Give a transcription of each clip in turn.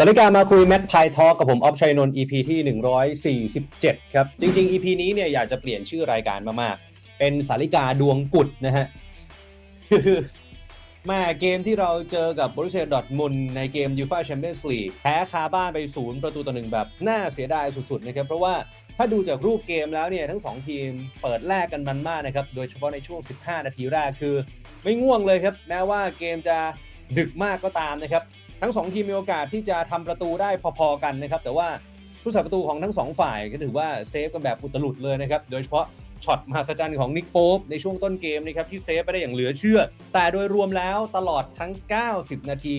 สวัสดีการมาคุยแม็กพายทอกับผมออฟชัยนนท์ EP ที่ 147 ครับ จริง ๆ EP นี้เนี่ยอยากจะเปลี่ยนชื่อรายการมากๆ เป็นสาริกาดวงกุดนะฮะคือแม่เกมที่เราเจอกับบรูเซียดอร์ทมุนในเกมยูฟาแชมเปี้ยนส์ลีกแพ้คาบ้านไปศูนย์ประตูต่อหนึ่งแบบ น่าเสียดายสุด ๆ นะครับ เพราะว่าถ้าดูจากรูปเกมแล้วเนี่ย ทั้ง 2 ทีมเปิดแลกกันมันมากนะครับ โดยเฉพาะในช่วง 15 นาทีแรกคือ ไม่ง่วงเลยครับ แม้ว่าเกมจะดึกมากก็ตามนะครับ ทั้ง2ทีมมีโอกาสที่จะทำประตูได้พอๆกันนะครับ แต่ว่าผู้สาประตูของทั้ง 2 ฝ่ายก็ถือว่าเซฟกันแบบอุตลุดเลยนะครับ โดยเฉพาะช็อตมหัศจรรย์ของนิกโป๊ปในช่วงต้นเกมนะครับที่เซฟไปได้อย่างเหลือเชื่อ แต่โดยรวมแล้วตลอดทั้ง 90 นาที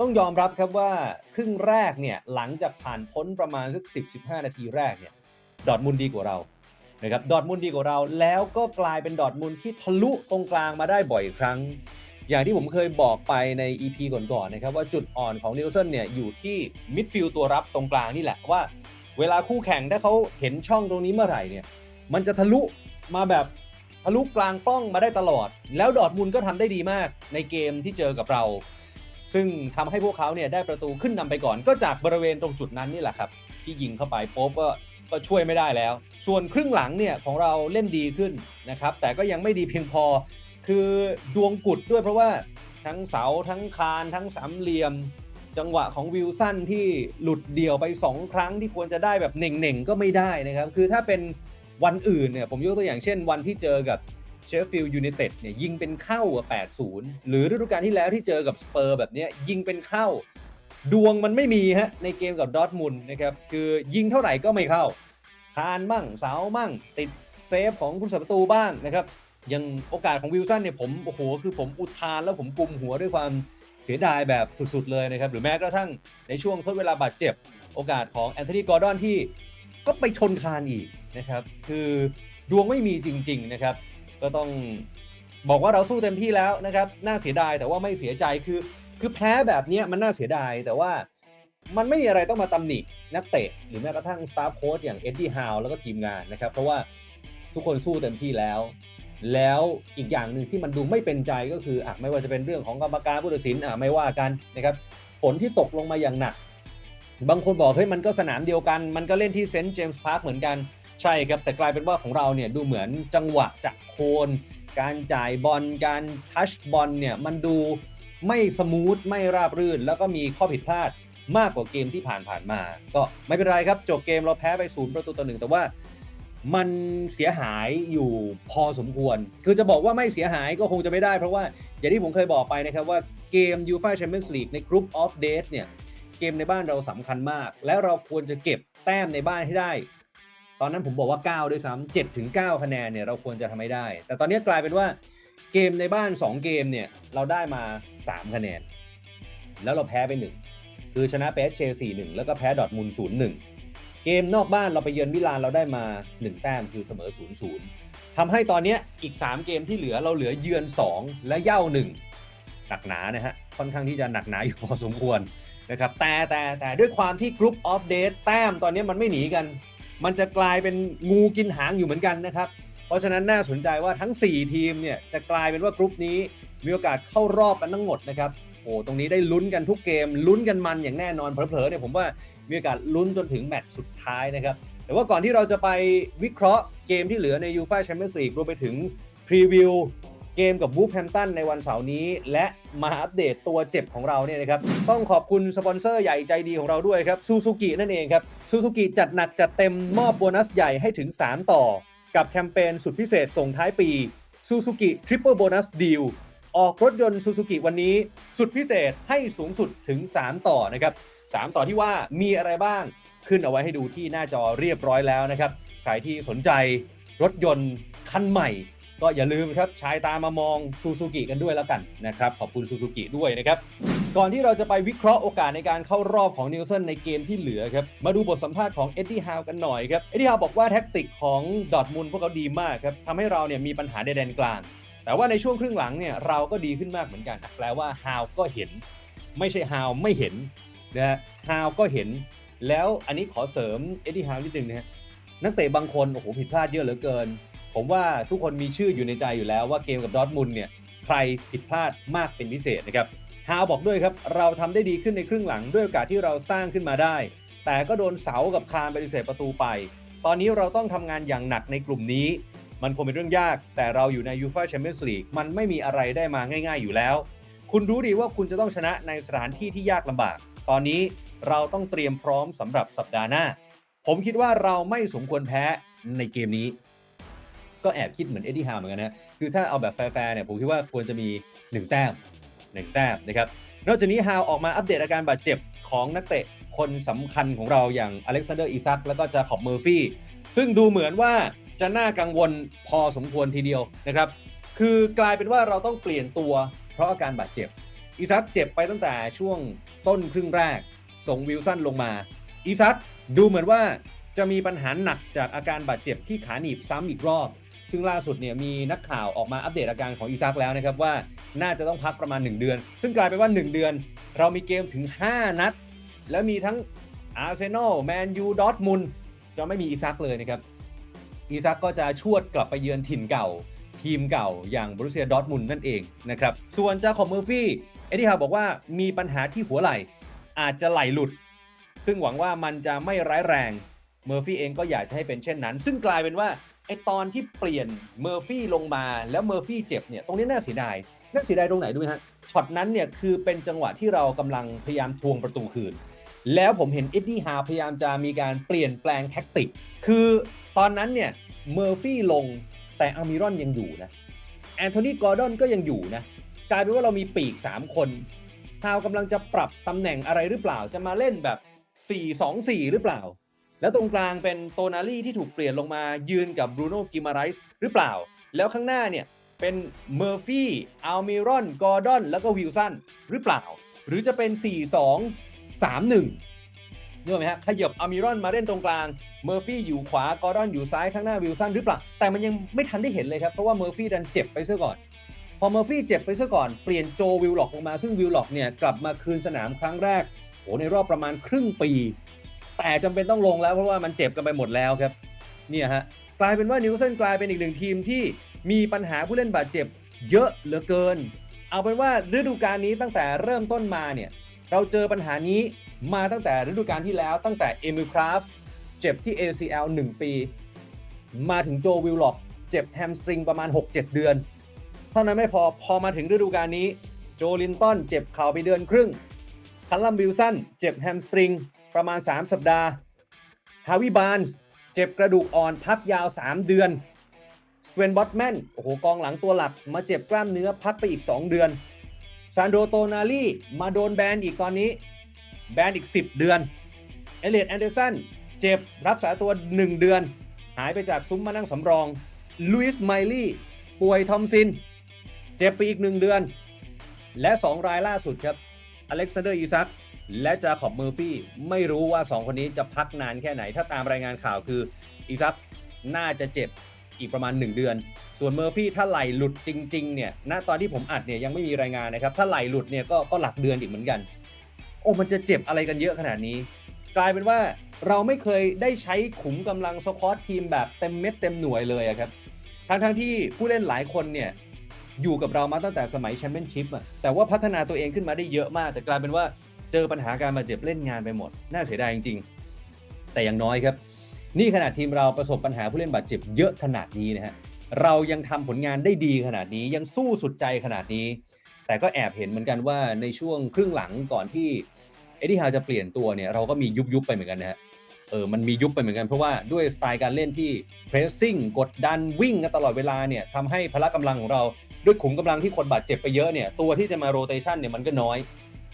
ต้องยอมรับครับว่าครึ่งแรกเนี่ยหลังจากผ่านพ้นประมาณสัก 10-15 นาทีแรกเนี่ยดอร์ทมุนดีกว่าเรานะครับดอร์ทมุนดีกว่าเราแล้วก็กลายเป็นดอร์ทมุนที่ทะลุตรงกลางมาได้บ่อยครั้ง อย่างที่ผมเคยบอกไปใน EP ก่อนๆนะครับว่าจุดอ่อนของนิวเซนเนี่ยอยู่ที่มิดฟิลด์ตัวรับตรงกลางนี่แหละว่า เวลาคู่แข่งถ้าเขาเห็นช่องตรงนี้เมื่อไหร่เนี่ยมันจะทะลุมาแบบทะลุกลางป้องมาได้ตลอด แล้วดอร์ทมุนก็ทำได้ดีมากในเกมที่เจอกับเรา ซึ่งทำให้พวกเขาเนี่ยได้ประตูขึ้นนำไปก่อน ก็จากบริเวณตรงจุดนั้นนี่แหละครับ ที่ยิงเข้าไปโป๊บก็ก็ช่วยไม่ได้แล้ว ส่วนครึ่งหลังเนี่ยของเราเล่นดีขึ้นนะครับแต่ก็ยังไม่ดีเพียงพอ คือดวงกุดด้วยเพราะว่าทั้งเสาทั้งคานทั้งสามเหลี่ยม จังหวะของวิลสันที่หลุดเดี่ยวไป 2 ครั้งที่ควรจะได้แบบเน่งๆ ก็ไม่ได้นะครับ คือถ้าเป็นวันอื่นเนี่ยผมยกตัวอย่างเช่นวันที่เจอกับเชฟฟิลด์ยูไนเต็ดเนี่ยยิงเป็นเข้าอะ8-0 หรือฤดูกาลที่แล้วที่เจอกับสเปอร์แบบนี้ยิงเป็นเข้า ดวงมันไม่มีฮะในเกมกับดอทมุนนะครับคือยิงเท่าไหร่ก็ไม่เข้า คานมั่งเสามั่งติดเซฟของผู้สาประตูบ้างนะครับ ยังโอกาสของวิลสันเนี่ยผมโอ้โหคือผมอุทานแล้วผมกุมหัวด้วยความเสียดายแบบสุดๆเลยนะครับ หรือแม้กระทั่งในช่วงทดเวลาบาดเจ็บ โอกาสของแอนโทนีกอร์ดอนที่ก็ไปชนคานอีกนะครับ คือดวงไม่มีจริง ๆนะครับ ก็ต้องบอกว่าเราสู้เต็มที่แล้วนะครับ น่าเสียดายแต่ว่าไม่เสียใจคือ คือแพ้แบบนี้มันน่าเสียดายแต่ว่ามันไม่มีอะไรต้องมาตำหนินักเตะ หรือแม้กระทั่งสตาฟโค้ชอย่างเอ็ดดี้ฮาวแล้วก็ทีมงานนะครับ เพราะว่าทุกคนสู้เต็มที่แล้ว แล้วอีกอย่างหนึ่งที่มันดูไม่เป็นใจก็คืออะไม่ว่าจะเป็นเรื่องของกรรมการผู้ตัดสินอะไม่ว่ากันนะครับผลที่ตกลงมาอย่างหนัก บางคนบอกเฮ้ยมันก็สนามเดียวกัน มันก็เล่นที่เซนต์เจมส์พาร์คเหมือนกันใช่ครับ แต่กลายเป็นว่าของเราเนี่ยดูเหมือนจังหวะจากโคน การจ่ายบอลการทัชบอลเนี่ยมันดูไม่สมูทไม่ราบรื่น แล้วก็มีข้อผิดพลาดมากกว่าเกมที่ผ่านผ่านๆมา ก็ไม่เป็นไรครับจบเกมเราแพ้ไปศูนย์ประตูต่อหนึ่งแต่ว่า มันเสียหายอยู่พอสมควร คือจะบอกว่าไม่เสียหายก็คงจะไม่ได้ เพราะว่าอย่างที่ผมเคยบอกไปนะครับว่าเกม UEFA Champions League ใน Group of Death เนี่ย เกมในบ้านเราสำคัญมาก และเราควรจะเก็บแต้มในบ้านให้ได้ ตอนนั้นผมบอกว่า 9 ด้วยซ้ำ7ถึง9คะแนนเนี่ยเราควรจะทำให้ได้ แต่ตอนนี้กลายเป็นว่าเกมในบ้าน 2 เกมเนี่ยเราได้มา 3 คะแนน แล้วเราแพ้ไป 1 คือชนะเปสเชลซี1แล้วก็แพ้ดอร์ทมุนด์0 1 เกมนอกบ้านเราไปเยือนมิลานเราได้มา 1 แต้มคือเสมอ 0 0ทำให้ตอนนี้อีก 3 เกมที่เหลือเราเหลือเยือน 2 และเย่า1หนักหนานะฮะค่อนข้างที่จะหนักหนาอยู่พอสมควรนะครับแต่แต่แต่ด้วยความที่ Group of Death แต้มตอนนี้มันไม่หนีกัน มันจะกลายเป็นงูกินหางอยู่เหมือนกันนะครับ เพราะฉะนั้นน่าสนใจว่าทั้ง 4 ทีมเนี่ยจะกลายเป็นว่ากรุ๊ปนี้ มีโอกาสเข้ารอบกันทั้งหมดนะครับโอ้ตรงนี้ได้ลุ้นกันทุกเกม ลุ้นกันมันอย่างแน่นอนเผลอๆเนี่ยผมว่ามีโอกาสลุ้นจนถึงแมตช์สุดท้ายนะครับ แต่ว่าก่อนที่เราจะไปวิเคราะห์เกมที่เหลือในยูฟ a แชมเปี้ยนส์ลีกรวมไปถึงพรีวิวเกมกับวูฟแฮมตันในวันเสาร์นี้ และมาอัปเดตตัวเจ็บของเราเนี่ยนะครับ ต้องขอบคุณสปอนเซอร์ใหญ่ใจดีของเราด้วยครับซูซูกินั่นเองครับซูซูกิจัดหนักจัดเต็มมอบโบนัสใหญ่ให้ถึง 3 ต่อ กับแคมเปญสุดพิเศษส่งท้ายปีซูซูกิทริปเปิลโบนัสดีล ออกรถยนต์ซูซูกิวันนี้ สุดพิเศษให้สูงสุดถึง 3 ต่อนะครับ 3 ต่อที่ว่ามีอะไรบ้าง ขึ้นเอาไว้ให้ดูที่หน้าจอเรียบร้อยแล้วนะครับ ใครที่สนใจรถยนต์คันใหม่ ก็อย่าลืมครับใช้ตามามองซูซูกิกันด้วยแล้วกันนะครับ ขอบคุณซูซูกิด้วยนะครับ ก่อนที่เราจะไปวิเคราะห์โอกาสในการเข้ารอบของนิวเซนในเกมที่เหลือครับ มาดูบทสัมภาษณ์ของเอ็ดดี้ฮาวกันหน่อยครับ เอ็ดดี้ฮาวบอกว่าแท็กติกของดอทมุนพวกเขาดีมากครับทำให้เราเนี่ยมีปัญหาในแดนกลาง แต่ว่าในช่วงครึ่งหลังเนี่ยเราก็ดีขึ้นมากเหมือนกัน แปลว่าฮาวก็เห็น ไม่ใช่ฮาวไม่เห็นนะฮาวก็เห็น แล้วอันนี้ขอเสริมเอ็ดดี้ฮาวนิดนึงนะฮะนักเตะบางคนโอ้โหผิดพลาดเยอะเหลือเกิน ผมว่าทุกคนมีชื่ออยู่ในใจอยู่แล้วว่าเกมกับดอทมุนเนี่ยใครผิดพลาดมากเป็นพิเศษนะครับฮาวบอกด้วยครับ เราทำได้ดีขึ้นในครึ่งหลังด้วยโอกาสที่เราสร้างขึ้นมาได้ แต่ก็โดนเสากับคานปฏิเสธประตูไป ตอนนี้เราต้องทำงานอย่างหนักในกลุ่มนี้ มันคงเป็นเรื่องยาก แต่เราอยู่ในยูฟ a แชมเปี้ยนส์ลีกมันไม่มีอะไรได้มาง่าย ๆ อยู่แล้ว คุณรู้ดีว่าคุณจะต้องชนะในสถานที่ที่ยากลำบาก ตอนนี้เราต้องเตรียมพร้อมสำหรับสัปดาห์หน้า ผมคิดว่าเราไม่สมควรแพ้ในเกมนี้ ก็แอบคิดเหมือนเอ็ดดี้ฮาวเหมือนกันนะคือถ้าเอาแบบแฟร์ๆเนี่ยผมคิดว่าควรจะมี 1 แต้ม1แต้มนะครับนอกจากนี้ฮาวออกมาอัปเดตอาการบาดเจ็บของนักเตะคนสำคัญของเราอย่างอเล็กซานเดอร์อีซักแล้วก็จาขอบเมอร์ฟี่ซึ่งดูเหมือนว่า จะน่ากังวลพอสมควรทีเดียวนะครับ คือกลายเป็นว่าเราต้องเปลี่ยนตัวเพราะอาการบาดเจ็บ อีซักเจ็บไปตั้งแต่ช่วงต้นครึ่งแรก ส่งวิลสันลงมา อีซักดูเหมือนว่าจะมีปัญหาหนักจากอาการบาดเจ็บที่ขาหนีบซ้ำอีกรอบ ซึ่งล่าสุดเนี่ยมีนักข่าวออกมาอัปเดตอาการของอีซักแล้วนะครับว่าน่าจะต้องพักประมาณ 1 เดือน ซึ่งกลายเป็นว่า 1 เดือน เรามีเกมถึง 5 นัด แล้วมีทั้งอาร์เซนอลแมนยูดอทมุนจะไม่มีอีซักเลยนะครับ อีซักก็จะชวดกลับไปเยือนถิ่นเก่า ทีมเก่าอย่างบรูเซียดอร์ทมุนนั่นเองนะครับส่วนเจ้าคอบเมอร์ฟี่เอ็ดดี้ฮาวบอกว่ามีปัญหาที่หัวไหล่ อาจจะไหลหลุด ซึ่งหวังว่ามันจะไม่ร้ายแรงเมอร์ฟี่เองก็อยากจะให้เป็นเช่นนั้น ซึ่งกลายเป็นว่าไอตอนที่เปลี่ยนเมอร์ฟี่ลงมาแล้วเมอร์ฟี่เจ็บเนี่ยตรงนี้น่าเสียดายน่าเสียดายตรงไหนดูไหมฮะช็อตนั้นเนี่ยคือเป็นจังหวะที่เรากำลังพยายามทวงประตูคืน แล้วผมเห็นเอ็ดดี้ฮาพยายามจะมีการเปลี่ยนแปลงแท็กติก คือตอนนั้นเนี่ยเมอร์ฟี่ลงแต่อามิรอนยังอยู่นะแอนโทนีกอร์ดอนก็ยังอยู่นะกลายเป็นว่าเรามีปีก 3 คนฮาวกำลังจะปรับตำแหน่งอะไรหรือเปล่าจะมาเล่นแบบ 4-2-4 หรือเปล่า แล้วตรงกลางเป็นโตนาลี่ที่ถูกเปลี่ยนลงมายืนกับบรูโน่กิมาไรส์หรือเปล่า แล้วข้างหน้าเนี่ยเป็นเมอร์ฟี่อัลมิรอน กอร์ดอน แล้วก็วิลสันหรือเปล่า หรือจะเป็น 4-2-3-1เนื้อไหมฮะขยับอามิรอนมาเล่นตรงกลาง เมอร์ฟี่อยู่ขวากอร์ดอนอยู่ซ้ายข้างหน้าวิลสันหรือเปล่า แต่มันยังไม่ทันได้เห็นเลยครับ เพราะว่าเมอร์ฟี่ดันเจ็บไปซะก่อน พอเมอร์ฟี่เจ็บไปซะก่อน เปลี่ยนโจวิลล็อกลงมา ซึ่งวิลล็อกเนี่ยกลับมาคืนสนามครั้งแรกโอ้ในรอบประมาณครึ่งปี แต่จำเป็นต้องลงแล้วเพราะว่ามันเจ็บกันไปหมดแล้วครับเนี่ยฮะกลายเป็นว่านิวเซนกลายเป็นอีกหนึ่งทีมที่มีปัญหาผู้เล่นบาดเจ็บ เยอะเหลือเกิน เอาเป็นว่าฤดูกาลนี้ตั้งแต่เริ่มต้นมาเนี่ย เราเจอปัญหานี้มาตั้งแต่ฤดูกาลที่แล้วตั้งแต่เอมิลคราฟเจ็บที่ ACL 1 ปี มาถึงโจวิลล็อกเจ็บแฮมสตริงประมาณ 6-7 เดือน เท่านั้นไม่พอพอมาถึงฤดูกาลนี้ โจลินตันเจ็บเข่าไปเดือนครึ่งคัลลัมบิลสันเจ็บแฮมสตริงประมาณ 3 สัปดาห์ฮาวิบานส์เจ็บกระดูกอ่อนพักยาว 3 เดือนสเวนบอตแมนโอ้โหกองหลังตัวหลักมาเจ็บกล้ามเนื้อพักไปอีก 2 เดือน ซานโดโตนาลีมาโดนแบนอีกตอนนี้ แบนอีก 10 เดือน เอเลียดแอนเดอร์สันเจ็บรักษาตัว 1 เดือน หายไปจากซุ้มมานั่งสำรองลุยส์ไมลี่ป่วยทอมซิน เจ็บไปอีก 1 เดือน และ 2 รายล่าสุดครับ อเล็กซานเดอร์อีซักและจาขอบเมอร์ฟี่ไม่รู้ว่า 2 คนนี้จะพักนานแค่ไหน ถ้าตามรายงานข่าวคืออีซักน่าจะเจ็บ อีกประมาณ 1 เดือน ส่วนเมอร์ฟี่ถ้าไหลหลุดจริงๆเนี่ยณตอนที่ผมอัดเนี่ยยังไม่มีรายงานนะครับ ถ้าไหลหลุดเนี่ยก็ก็หลักเดือนอีกเหมือนกัน โอ้มันจะเจ็บอะไรกันเยอะขนาดนี้ กลายเป็นว่าเราไม่เคยได้ใช้ขุมกำลังสควอตทีมแบบเต็มเม็ดเต็มหน่วยเลยครับทั้งทั้งๆที่ผู้เล่นหลายคนเนี่ยอยู่กับเรามาตั้งแต่สมัยแชมเปี้ยนชิพอะแต่ว่าพัฒนาตัวเองขึ้นมาได้เยอะมาก แต่กลายเป็นว่าเจอปัญหาการบาดเจ็บเล่นงานไปหมด น่าเสียดายจริง ๆ แต่อย่างน้อยครับ นี่ขนาดทีมเราประสบปัญหาผู้เล่นบาดเจ็บเยอะขนาดนี้นะฮะเรายังทำผลงานได้ดีขนาดนี้ยังสู้สุดใจขนาดนี้ แต่ก็แอบเห็นเหมือนกันว่าในช่วงครึ่งหลังก่อนที่เอ็ดดี้ฮาวจะเปลี่ยนตัวเนี่ยเราก็มียุบยุบๆไปเหมือนกันนะฮะเออมันมียุบไปเหมือนกันเพราะว่าด้วยสไตล์การเล่นที่ pressing กดดันวิ่งกันตลอดเวลาเนี่ยทำให้พละกำลังของเราด้วยขุมกำลังที่คนบาดเจ็บไปเยอะเนี่ยตัวที่จะมาโรเตชันเนี่ยมันก็น้อย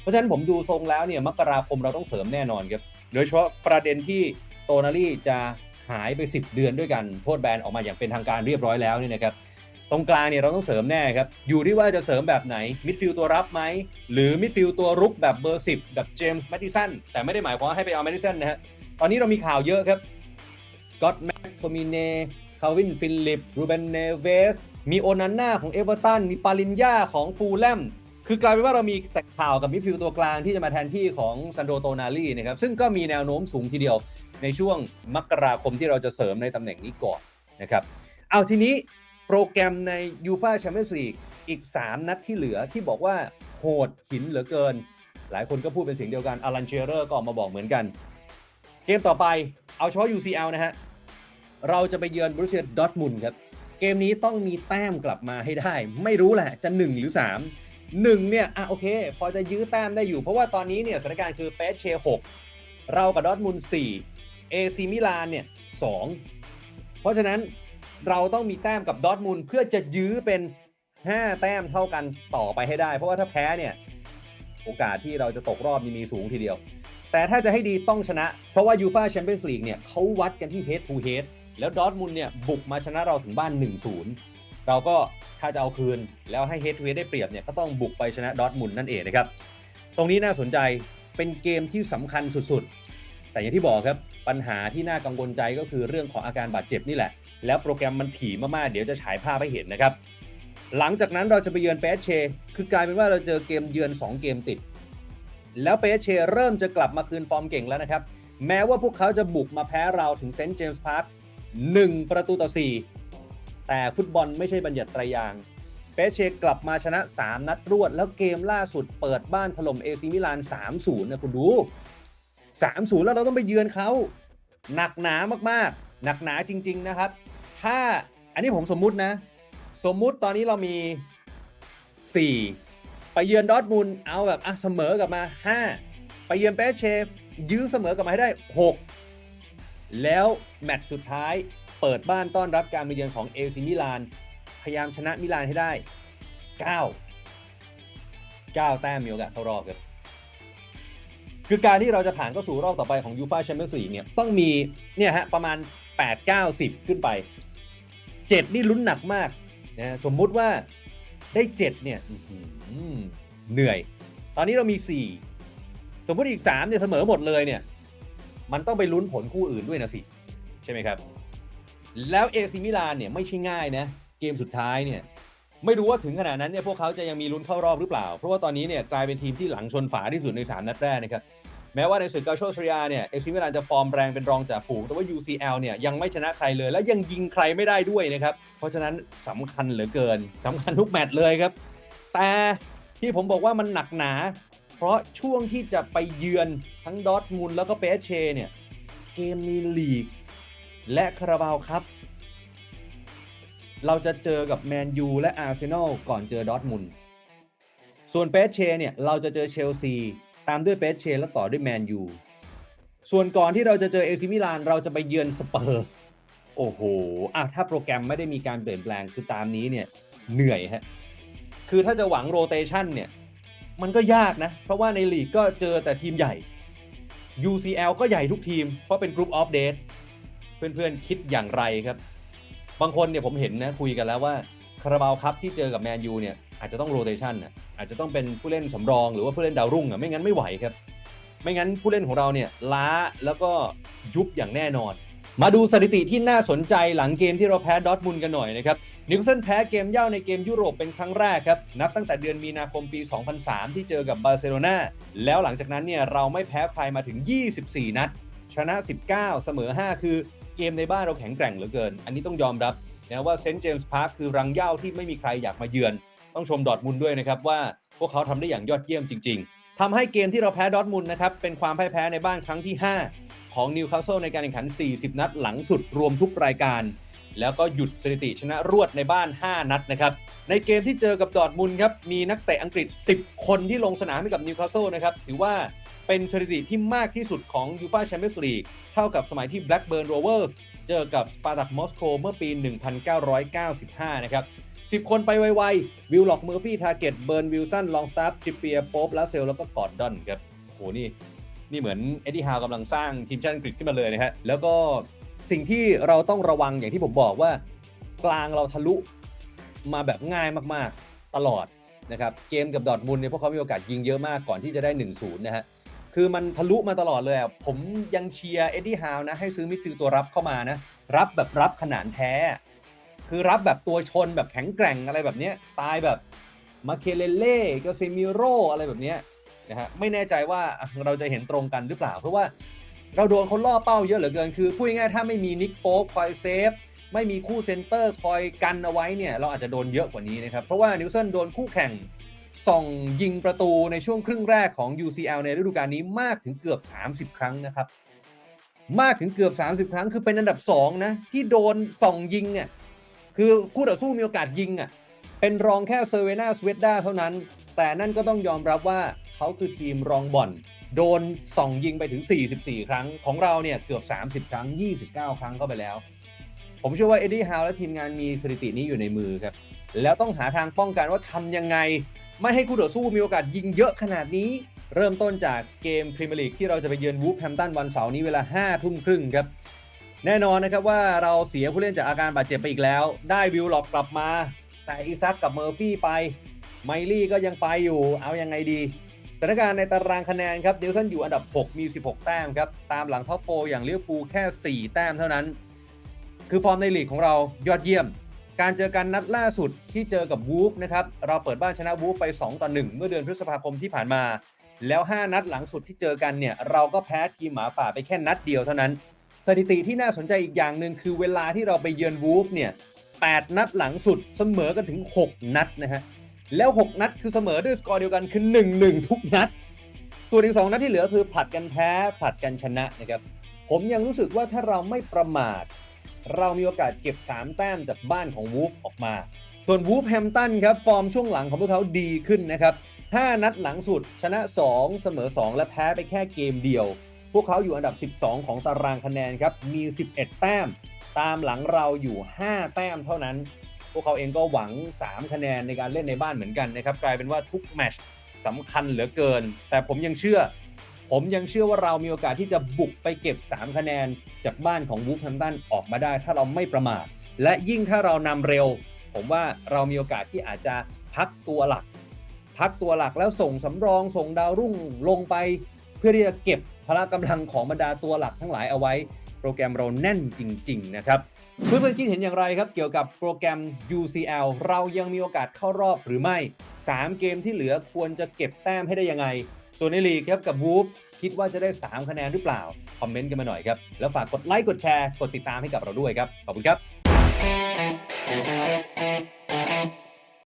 เพราะฉะนั้นผมดูทรงแล้วเนี่ยมกราคมเราต้องเสริมแน่นอนครับโดยเฉพาะประเด็นที่ โตนารี่จะหายไป 10 เดือนด้วยกันโทษแบนออกมาอย่างเป็นทางการเรียบร้อยแล้วนี่นะครับตรงกลางเนี่ยเราต้องเสริมแน่ครับ อยู่ที่ว่าจะเสริมแบบไหนมิดฟิลด์ตัวรับไหม หรือมิดฟิลด์ตัวรุกแบบเบอร์ 10 แบบเจมส์แมตติสันแต่ไม่ได้หมายความว่าให้ไปเอาแมตติสันนะฮะตอนนี้เรามีข่าวเยอะครับสกอตต์แม็กโทมิเน่คาวินฟิลิปรูเบนเนเวสมีโอนันนาของเอเวอร์ตันมีปาลินยาของฟูลแลม คือกลายเป็นว่าเรามีแต่ข่าวกับมิดฟิลด์ตัวกลางที่จะมาแทนที่ของซันโดโตนาลีนะครับซึ่งก็มีแนวโน้มสูงทีเดียวในช่วงมกราคมที่เราจะเสริมในตำแหน่งนี้ก่อนนะครับเอาทีนี้โปรแกรมในยูฟาแชมเปี้ยนส์ลีกอีก 3 นัดที่เหลือที่บอกว่าโหดหินเหลือเกิน หลายคนก็พูดเป็นเสียงเดียวกันอลันเชเรอร์ก็ออกมาบอกเหมือนกัน เกมต่อไปเอาเฉพาะ UCL นะฮะเราจะไปเยือนบรูเซียดอทมุนครับเกมนี้ต้องมีแต้มกลับมาให้ได้ ไม่รู้แหละจะ 1 หรือ 3 1เนี่ยอะโอเค พอจะยื้อแต้มได้อยู่ เพราะว่าตอนนี้เนี่ยสถานการณ์คือเปเช6เรากับดอร์ทมุนด์4เอซีมิลานเนี่ย2เพราะฉะนั้นเราต้องมีแต้มกับดอร์ทมุนเพื่อจะยื้อเป็น 5 แต้มเท่ากันต่อไปให้ได้ เพราะว่าถ้าแพ้เนี่ยโอกาสที่เราจะตกรอบนี่มีสูงทีเดียว แต่ถ้าจะให้ดีต้องชนะ เพราะว่ายูฟาแชมเปี้ยนส์ลีกเนี่ยเขาวัดกันที่ head to head แล้วดอร์ทมุนเนี่ยบุกมาชนะเราถึงบ้าน 1-0 เราก็ถ้าจะเอาคืนแล้วให้ head to head ได้เปรียบเนี่ยก็ต้องบุกไปชนะดอทมุนนั่นเองนะครับ ตรงนี้น่าสนใจเป็นเกมที่สำคัญสุดๆ แต่อย่างที่บอกครับปัญหาที่น่ากังวลใจก็คือเรื่องของอาการบาดเจ็บนี่แหละ แล้วโปรแกรมมันถี่มากๆ เดี๋ยวจะฉายภาพให้เห็นนะครับ หลังจากนั้นเราจะไปเยือนเปเช คือกลายเป็นว่าเราเจอเกมเยือน 2 เกมติด แล้วเปเชเริ่มจะกลับมาคืนฟอร์มเก่งแล้วนะครับ แม้ว่าพวกเขาจะบุกมาแพ้เราถึงเซนต์เจมส์พาร์ค1ประตูต่อ4 แต่ฟุตบอลไม่ใช่บัญญัติไตรยางเปเชกลับมาชนะ 3 นัดรวด แล้วเกมล่าสุดเปิดบ้านถล่มเอซิมิลาน 3-0 นะคุณดู 3-0 แล้วเราต้องไปเยือนเขาหนักหนามากๆ หนักหนาจริง ๆ นะครับ ถ้าอันนี้ผมสมมุตินะ สมมุติตอนนี้เรามี 4 ไปเยือนดอทมุนด์เอาแบบอะเสมอกลับมา 5 ไปเยือนเปเชยื้อเสมอกลับมาให้ได้ 6 แล้วแมตช์สุดท้าย เปิดบ้านต้อนรับการมาเยือนของเอซิมิลาน พยายามชนะมิลานให้ได้ 9 9 แต้มมีโอกาสเข้ารอบครับคือการที่เราจะผ่านเข้าสู่รอบต่อไปของยูฟาแชมเปี้ยนส์ลีกเนี่ยต้องมีเนี่ยฮะประมาณ 8 9 10 ขึ้นไป 7 นี่ลุ้นหนักมากนะสมมุติว่าได้ 7 เนี่ยเหนื่อย ตอนนี้เรามี 4 สมมุติอีก 3 เนี่ยเสมอหมดเลยเนี่ย มันต้องไปลุ้นผลคู่อื่นด้วยนะสิ ใช่ไหมครับ แล้วเอซิมิลานเนี่ยไม่ใช่ง่ายนะ เกมสุดท้ายเนี่ยไม่รู้ว่าถึงขนาดนั้นเนี่ยพวกเขาจะยังมีลุ้นเข้ารอบหรือเปล่า เพราะว่าตอนนี้เนี่ยกลายเป็นทีมที่หลังชนฝาที่สุดใน 3 นัดแรกนะครับแม้ว่าในศึกกาโชสเรียเนี่ยเอซิมิลานจะฟอร์มแรงเป็นรองจากฝูงแต่ว่า UCL เนี่ยยังไม่ชนะใครเลย และยังยิงใครไม่ได้ด้วยนะครับเพราะฉะนั้นสำคัญเหลือเกินสำคัญทุกแมตช์เลยครับ แต่ที่ผมบอกว่ามันหนักหนา เพราะช่วงที่จะไปเยือนทั้งดอทมุนด์แล้วก็เปเชเนี่ยเกมในลีก และคาราบาวครับ เราจะเจอกับแมนยูและอาร์เซนอลก่อนเจอดอทมุนส่วนเปเชเนี่ยเราจะเจอเชลซีตามด้วยเปเชแล้วต่อด้วยแมนยูส่วนก่อนที่เราจะเจอเอซิมิลานเราจะไปเยือนสเปอร์โอ้โหอะถ้าโปรแกรมไม่ได้มีการเปลี่ยนแปลงคือตามนี้เนี่ยเหนื่อยฮะคือถ้าจะหวังโรเตชันเนี่ยมันก็ยากนะ เพราะว่าในลีกก็เจอแต่ทีมใหญ่ UCL ก็ใหญ่ทุกทีม เพราะเป็นกรุ๊ปออฟเดท เพื่อนๆคิดอย่างไรครับ บางคนเนี่ยผมเห็นนะคุยกันแล้วว่าคาราบาวครับที่เจอกับแมนยูเนี่ยอาจจะต้องโรเตชันอะอาจจะต้องเป็นผู้เล่นสำรองหรือว่าผู้เล่นดาวรุ่งอะไม่งั้นไม่ไหวครับ ไม่งั้นผู้เล่นของเราเนี่ยล้าแล้วก็ยุบอย่างแน่นอน มาดูสถิติที่น่าสนใจหลังเกมที่เราแพ้ดอทมุนกันหน่อยนะครับนิวคาสเซิลแพ้เกมเย่าในเกมยุโรปเป็นครั้งแรกครับ นับตั้งแต่เดือนมีนาคมปี 2003 ที่เจอกับบาร์เซโลนาแล้วหลังจากนั้นเนี่ยเราไม่แพ้ใครมาถึง 24 นัด ชนะ 19 เสมอ 5 คือ เกมในบ้านเราแข็งแกร่งเหลือเกิน อันนี้ต้องยอมรับนะว่าเซนต์เจมส์พาร์คคือรังเย้าที่ไม่มีใครอยากมาเยือน ต้องชมดอทมุนด้วยนะครับว่าพวกเขาทำได้อย่างยอดเยี่ยมจริง ๆทำให้เกมที่เราแพ้ดอทมุนนะครับเป็นความพ่ายแพ้ในบ้านครั้งที่ 5 ของนิวคาสเซิลในการแข่งขัน 40 นัดหลังสุดรวมทุกรายการ แล้วก็หยุดสถิติชนะรวดในบ้าน 5 นัดนะครับในเกมที่เจอกับดอทมุนครับมีนักเตะอังกฤษ 10 คนที่ลงสนามให้กับนิวคาสเซิลนะครับถือว่า เป็นสถิติที่มากที่สุดของยูฟาแชมเปี้ยนส์ลีกเท่ากับสมัยที่ Blackburn Rovers เจอกับสปาร์ตักมอสโกเมื่อปี 1995 นะครับ 10 คนไปไวๆ วิลล็อกเมอร์ฟี่ทาร์เก็ตเบิร์นวิลสันลองสตาร์ทริปเปียโป๊ปลาเซล แล้วก็กอร์ดอนครับโอ้โหนี่นี่เหมือนเอ็ดดี้ฮาวกำลังสร้างทีมชาติอังกฤษขึ้นมาเลยนะฮะแล้วก็สิ่งที่เราต้องระวังอย่างที่ผมบอกว่า กลางเราทะลุมาแบบง่ายมากๆตลอดนะครับเกมกับดอทมุนด์เนี่ยพวกเขามีโอกาสยิงเยอะมากก่อนที่จะได้ 1-0 นะฮะ คือมันทะลุมาตลอดเลยอะผมยังเชียร์เอ็ดดี้ฮาวนะ ให้ซื้อมิดฟิลด์ตัวรับเข้ามานะ รับแบบรับขนาดแท้ คือรับแบบตัวชนแบบแข็งแกร่งอะไรแบบเนี้ยสไตล์แบบมาเคเลเล่กาเซมิโรอะไรแบบเนี้ยนะฮะไม่แน่ใจว่าเราจะเห็นตรงกันหรือเปล่า เพราะว่าเราโดนเขาล่อเป้าเยอะเหลือเกิน คือพูดง่ายๆถ้าไม่มีนิกโป๊คอยเซฟไม่มีคู่เซนเตอร์คอยกันเอาไว้เนี่ยเราอาจจะโดนเยอะกว่านี้นะครับ เพราะว่านิวเซนโดนคู่แข่ง ส่องยิงประตูในช่วงครึ่งแรกของ UCL ในฤดูกาลนี้มากถึงเกือบ 30 ครั้งนะครับ มากถึงเกือบ 30 ครั้ง คือเป็นอันดับ2นะที่โดนส่องยิงอะคือคู่ต่อสู้มีโอกาสยิงอะเป็นรองแค่เซเวนาสเวดดาเท่านั้น แต่นั่นก็ต้องยอมรับว่าเขาคือทีมรองบอลโดนส่องยิงไปถึง 44 ครั้งของเราเนี่ยเกือบ 30 ครั้ง 29 ครั้งเข้าไปแล้ว ผมเชื่อว่าเอ็ดดี้ฮาวและทีมงานมีสถิตินี้อยู่ในมือครับ แล้วต้องหาทางป้องกันว่าทำยังไง ไม่ให้คู่ต่อสู้มีโอกาสยิงเยอะขนาดนี้ เริ่มต้นจากเกมพรีเมียร์ลีกที่เราจะไปเยือนวูฟแฮมตันวันเสาร์นี้เวลา5ทุ่มครึ่งครับแน่นอนนะครับว่าเราเสียผู้เล่นจากอาการบาดเจ็บไปอีกแล้ว ได้วิลล็อกกลับมา แต่อีซักกับเมอร์ฟี่ไป ไมลี่ก็ยังไปอยู่ เอายังไงดีสถานการณ์ในตารางคะแนนครับดิวสันอยู่อันดับ 6 มี 16 แต้มครับ ตามหลังท็อปโฟอย่างเลิเวอร์พูแค่ 4 แต้มเท่านั้น คือฟอร์มในลีกของเรายอดเยี่ยม การเจอกันนัดล่าสุดที่เจอกับวูฟนะครับเราเปิดบ้านชนะวูฟไป 2 ต่อ 1 เมื่อเดือนพฤษภาคมที่ผ่านมา แล้ว 5 นัดหลังสุดที่เจอกันเนี่ยเราก็แพ้ทีมหมาป่าไปแค่นัดเดียวเท่านั้น สถิติที่น่าสนใจอีกอย่างหนึ่งคือเวลาที่เราไปเยือนวูฟเนี่ย8นัดหลังสุดเสมอกันถึง 6 นัดนะฮะแล้ว 6 นัดคือเสมอด้วยสกอร์เดียวกันคือ1-1 ทุกนัดส่วนอีก2นัดที่เหลือคือผลัดกันแพ้ผลัดกันชนะนะครับผมยังรู้สึกว่าถ้าเราไม่ประมาท เรามีโอกาสเก็บ 3 แต้มจากบ้านของวูฟออกมา ส่วนวูฟแฮมตันครับฟอร์มช่วงหลังของพวกเขาดีขึ้นนะครับ 5 นัดหลังสุด ชนะ 2 เสมอ 2 และแพ้ไปแค่เกมเดียว พวกเขาอยู่อันดับ 12 ของตารางคะแนนครับมี 11 แต้ม ตามหลังเราอยู่ 5 แต้มเท่านั้น พวกเขาเองก็หวัง 3 คะแนนในการเล่นในบ้านเหมือนกันนะครับกลายเป็นว่าทุกแมตช์สำคัญเหลือเกิน แต่ผมยังเชื่อ ผมยังเชื่อว่าเรามีโอกาสที่จะบุกไปเก็บ 3 คะแนน จากบ้านของวูฟแฮมตันออกมาได้ ถ้าเราไม่ประมาทและยิ่งถ้าเรานำเร็ว ผมว่าเรามีโอกาสที่อาจจะพักตัวหลัก พักตัวหลักแล้วส่งสำรองส่งดาวรุ่งลงไป เพื่อที่จะเก็บพละกำลังของบรรดาตัวหลักทั้งหลายเอาไว้ โปรแกรมเราแน่นจริง ๆ นะครับเพื่อนๆคิดเห็นอย่างไรครับ เกี่ยวกับโปรแกรม UCL เรายังมีโอกาสเข้ารอบหรือไม่ 3 เกมที่เหลือควรจะเก็บแต้มให้ได้ยังไง ส่วนในลีกครับกับวูฟคิดว่าจะได้ 3 คะแนนหรือเปล่า คอมเมนต์กันมาหน่อยครับ แล้วฝากกดไลค์กดแชร์ กดติดตามให้กับเราด้วยครับ ขอบคุณครับ